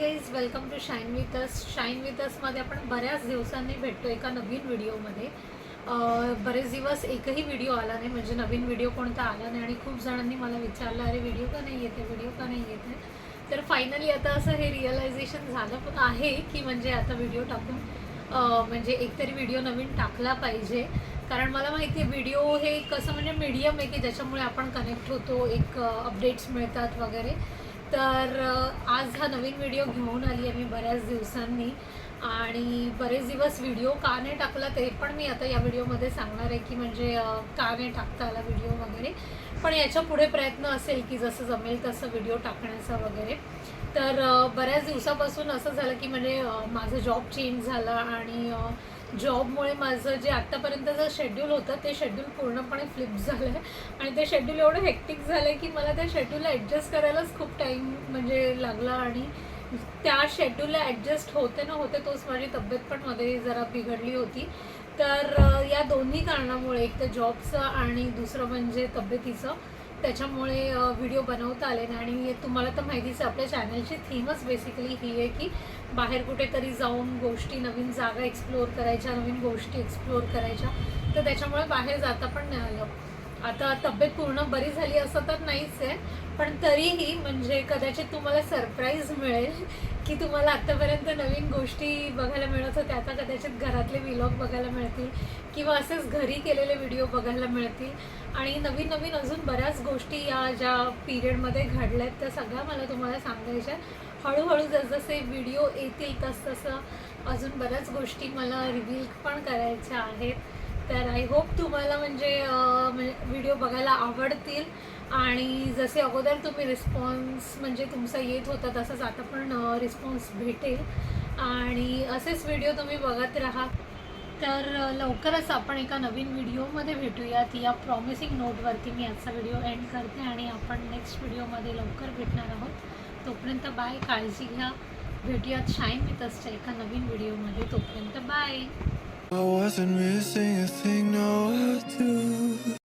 Guys welcome to shine with us shine with असमध्ये आपण बऱ्याच दिवसांनी भेटतो एका नवीन व्हिडिओमध्ये. बरेच दिवस एकही व्हिडिओ आला नाही म्हणजे नवीन व्हिडिओ कोणता आला नाही आणि खूप जणांनी मला विचारलं अरे व्हिडिओ का नाही येते व्हिडिओ का नाही येते तर फायनली आता असं हे रिअलायझेशन झालं पण आहे की म्हणजे आता व्हिडिओ टाकून म्हणजे एकतरी व्हिडिओ नवीन टाकला पाहिजे. कारण मला माहिती आहे व्हिडिओ हे कसं म्हणजे मीडियम आहे की ज्याच्यामुळे आपण कनेक्ट होतो एक अपडेट्स मिळतात वगैरे. तर आज हा नवीन व्हिडिओ घेऊन आली आहे मी बऱ्याच दिवसांनी. आणि बरेच दिवस व्हिडिओ का नाही टाकला ते पण मी आता या व्हिडिओमध्ये सांगणार आहे की म्हणजे का नाही टाकता आला व्हिडिओ वगैरे. पण याच्यापुढे प्रयत्न असेल की जसं जमेल तसं व्हिडिओ टाकण्याचा वगैरे. तर बऱ्याच दिवसापासून असं झालं की म्हणजे माझं जॉब चेंज झाला आणि जॉबमुळे माझं जे आत्तापर्यंतचं शेड्यूल होतं ते शेड्यूल पूर्णपणे फ्लिप झालं आहे आणि ते शेड्यूल एवढं हेक्टिक झालं आहे की मला त्या शेड्यूलला ॲडजस्ट करायलाच खूप टाईम म्हणजे लागला आणि त्या शेड्यूलला ॲडजस्ट होते ना होते तोच माझी तब्येत पण मध्ये जरा बिघडली होती. तर या दोन्ही कारणामुळे एक तर जॉबचं आणि दुसरं म्हणजे तब्येतीचं. त्याच्यामुळे व्हिडिओ बनवता आले आणि तुम्हाला तर माहितीच आहे आपल्या चॅनलची थीमच बेसिकली ही आहे की बाहेर कुठेतरी जाऊन गोष्टी नवीन जागा एक्सप्लोअर करायच्या नवीन गोष्टी एक्सप्लोअर करायच्या. तर त्याच्यामुळे बाहेर जाता पण नाही आलं. आता तब्येत पूर्ण बरी झाली असं तर नाहीच आहे पण तरीही म्हणजे कदाचित तुम्हाला सरप्राईज मिळेल की तुम्हाला आत्तापर्यंत नवीन गोष्टी बघायला मिळत होत्या. आता कदाचित घरातले विलॉग बघायला मिळतील किंवा असेच घरी केलेले व्हिडिओ बघायला मिळतील. आणि नवीन नवीन अजून बऱ्याच गोष्टी या ज्या पिरियडमध्ये घडल्या आहेत त्या सगळ्या मला तुम्हाला सांगायच्या हळूहळू जसजसे व्हिडिओ येतील तसतसं अजून बऱ्याच गोष्टी मला रिव्हील पण करायच्या आहेत. तर आय होप तुम्हाला म्हणजे व्हिडिओ बघायला आवडतील. आणि जसे अगोदर तुम्ही रिस्पॉन्स म्हणजे तुमचा येत होता तसंच आता पण रिस्पॉन्स भेटेल. आणि असेच व्हिडिओ तुम्ही बघत राहा तर लवकरच आपण एका नवीन व्हिडिओमध्ये भेटूयात. या प्रॉमिसिंग नोटवरती मी आजचा व्हिडिओ एंड करते आणि आपण नेक्स्ट व्हिडिओमध्ये लवकर भेटणार आहोत. तोपर्यंत बाय काळजी घ्या. भेटूयात शाईन मी तसच्या एका नवीन व्हिडिओमध्ये तोपर्यंत bye I wasn't missing a thing, no, you